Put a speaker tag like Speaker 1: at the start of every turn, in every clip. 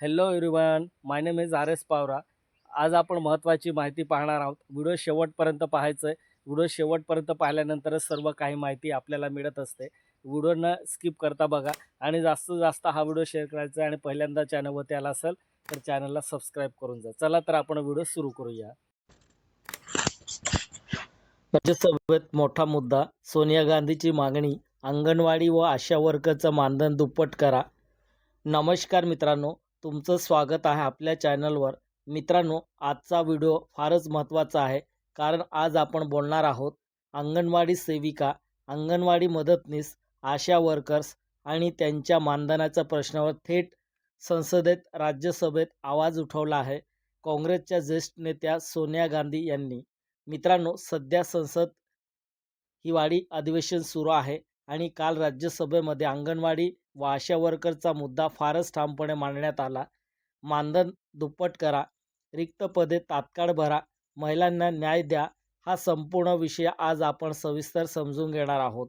Speaker 1: Hello everyone my name is R S Pawara आज आपण महत्त्वाची माहिती पाहणार आहोत. व्हिडिओ शेवटपर्यंत पाहायचं आहे व्हिडिओ शेवटपर्यंत पाहिल्यानंतरच सर्व काही माहिती आपल्याला मिळत असते. व्हिडिओ न स्किप करता बघा आणि जास्तीत जास्त हा व्हिडिओ शेअर करायचा आहे आणि पहिल्यांदा चॅनलवरती आला असेल तर चॅनलला सबस्क्राईब करून जा. चला तर आपण व्हिडिओ सुरू करूया. राज्यसभेत मोठा मुद्दा सोनिया गांधीची मागणी अंगणवाडी व आशा वर्करचं मानधन दुप्पट करा. नमस्कार मित्रांनो तुमचं स्वागत आहे आपल्या चॅनलवर. मित्रांनो आजचा व्हिडिओ फारच महत्त्वाचा आहे कारण आज आपण बोलणार आहोत अंगणवाडी सेविका अंगणवाडी मदतनीस आशा वर्कर्स आणि त्यांच्या मानधनाच्या प्रश्नावर थेट संसदेत राज्यसभेत आवाज उठवला आहे काँग्रेसच्या ज्येष्ठ नेत्या सोनिया गांधी यांनी. मित्रांनो सध्या संसद हिवाळी अधिवेशन सुरू आहे. आणि काल राज्यसभेमध्ये अंगणवाडी व आशा वर्करचा मुद्दा फारच ठामपणे मांडण्यात आला. मानधन दुप्पट करा रिक्त पदे तात्काळ भरा महिलांना न्याय द्या हा संपूर्ण विषय आज आपण सविस्तर समजून घेणार आहोत.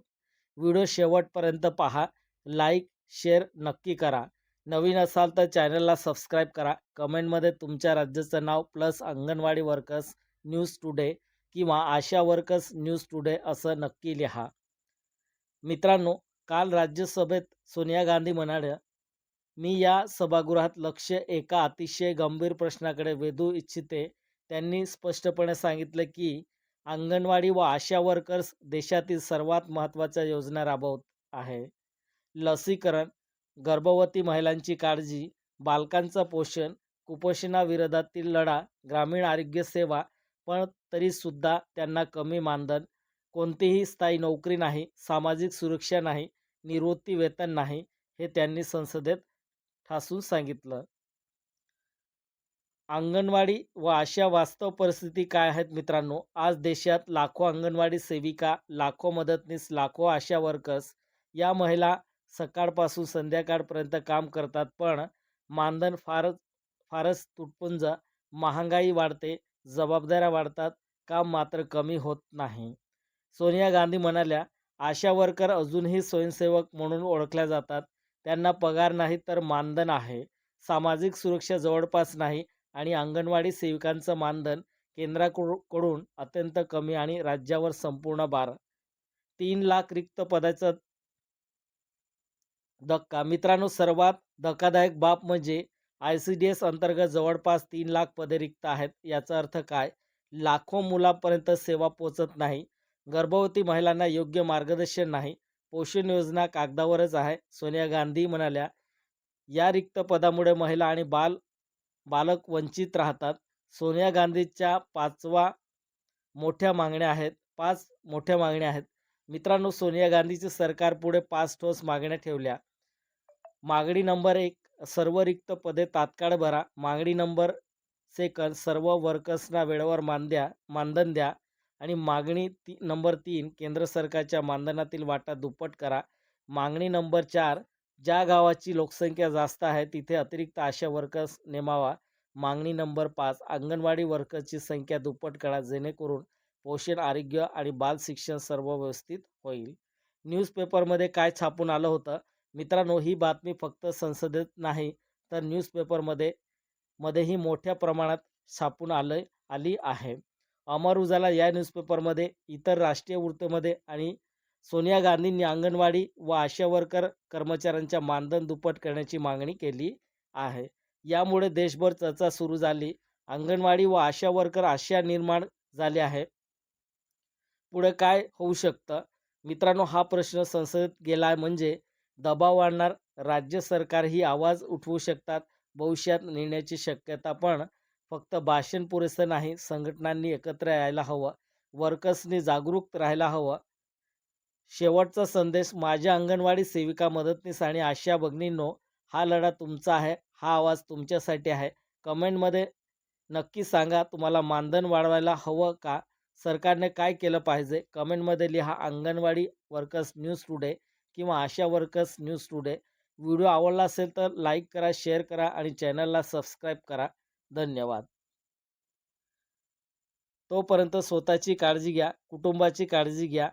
Speaker 1: व्हिडिओ शेवटपर्यंत पहा लाईक शेअर नक्की करा. नवीन असाल तर चॅनलला सबस्क्राईब करा. कमेंटमध्ये तुमच्या राज्याचं नाव plus anganwadi workers news today किंवा आशा वर्कर्स न्यूज टुडे असं नक्की लिहा. मित्रांनो काल राज्यसभेत सोनिया गांधी म्हणाल्या मी या सभागृहात लक्ष एका अतिशय गंभीर प्रश्नाकडे वेधू इच्छिते. त्यांनी स्पष्टपणे सांगितलं की अंगणवाडी व आशा वर्कर्स देशातील सर्वात महत्त्वाच्या योजना राबवत आहे. लसीकरण गर्भवती महिलांची काळजी बालकांचं पोषण कुपोषणाविरोधातील लढा ग्रामीण आरोग्य सेवा पण तरीसुद्धा त्यांना कमी मानधन कोणतीही स्थायी नोकरी नाही सामाजिक सुरक्षा नाही निवृत्ती वेतन नाही हे त्यांनी संसदेत ठासून सांगितलं. अंगणवाडी व अशा वास्तव परिस्थिती काय आहेत मित्रांनो? आज देशात लाखो अंगणवाडी सेविका लाखो मदतनीस लाखो आशा वर्कर्स या महिला सकाळपासून संध्याकाळपर्यंत काम करतात पण मानधन फारच फारच तुटपुंज महागाई वाढते जबाबदाऱ्या वाढतात काम मात्र कमी होत नाही. सोनिया गांधी म्हणाल्या आशा वर्कर अजूनही स्वयंसेवक म्हणून ओळखल्या जातात. त्यांना पगार नाही तर मानधन आहे. सामाजिक सुरक्षा जवळपास नाही आणि अंगणवाडी सेविकांचं मानधन केंद्राकडून अत्यंत कमी आणि राज्यावर संपूर्ण भार तीन लाख रिक्त पदाचा धक्का. मित्रांनो सर्वात धक्कादायक बाब म्हणजे आय सी डी एस अंतर्गत जवळपास तीन लाख पदे रिक्त आहेत. याचा अर्थ काय? लाखो मुलांपर्यंत सेवा पोचत नाही. गर्भवती महिलांना योग्य मार्गदर्शन नाही. पोषण योजना कागदावरच आहे. सोनिया गांधी म्हणाल्या या रिक्त पदामुळे महिला आणि बाल बालक वंचित राहतात. सोनिया गांधीच्या पाचवा मोठ्या मागण्या आहेत पाच मोठ्या मागण्या आहेत. मित्रांनो सोनिया गांधीचे सरकार पुढे पाच ठोस मागण्या ठेवल्या. मागणी नंबर एक सर्व रिक्त पदे तात्काळ भरा. मागणी नंबर सेकंड सर्व वर्कर्सना वेळेवर मान द्या मानधन द्या. आणि मागणी ती नंबर तीन केंद्र सरकारच्या मानधनातील वाटा दुप्पट करा. मागणी नंबर चार ज्या गावाची लोकसंख्या जास्त आहे तिथे अतिरिक्त आशा वर्कर्स नेमावा. मागणी नंबर पाच अंगणवाडी वर्कर्सची संख्या दुप्पट करा जेणेकरून पोषण आरोग्य आणि बाल शिक्षण सर्व व्यवस्थित होईल. न्यूजपेपरमध्ये काय छापून आलं होतं? मित्रांनो ही बातमी फक्त संसदेत नाही तर न्यूजपेपरमध्ये मध्येही मोठ्या प्रमाणात छापून आलं आली आहे. अमर उजाला या न्यूजपेपरमध्ये इतर राष्ट्रीय वृत्तमध्ये आणि सोनिया गांधींनी अंगणवाडी व आशा वर्कर कर्मचाऱ्यांच्या मानधन दुप्पट करण्याची मागणी केली आहे. यामुळे देशभर चर्चा सुरू झाली. अंगणवाडी व आशा वर्कर आशा निर्माण झाले आहे. पुढे काय होऊ शकतं? मित्रांनो हा प्रश्न संसदेत गेला म्हणजे दबाव आणणार राज्य सरकारही आवाज उठवू शकतात? भविष्यात नेण्याची शक्यता पण फक्त भाषण पुरेसं नाही संघटनांनी एकत्र यायला हवं वर्कर्सनी जागरूक राहायला हवं. शेवटचा संदेश माझ्या अंगणवाडी सेविका मदतनीस आणि आशा भगिनींनो हा लढा तुमचा आहे हा आवाज तुमच्यासाठी आहे. कमेंटमध्ये नक्की सांगा तुम्हाला मानधन वाढवायला हवं का? सरकारने काय केलं पाहिजे? कमेंटमध्ये लिहा अंगणवाडी वर्कर्स न्यूज टुडे किंवा Asha workers news today. Video आवडला असेल तर लाईक करा शेअर करा आणि चॅनलला सबस्क्राईब करा. धन्यवाद. तोपर्यंत स्वतःची काळजी घ्या कुटुंबाची काळजी घ्या.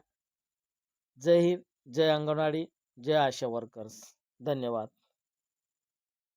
Speaker 1: जय हिंद जय अंगणवाडी जय आशा वर्कर्स. धन्यवाद.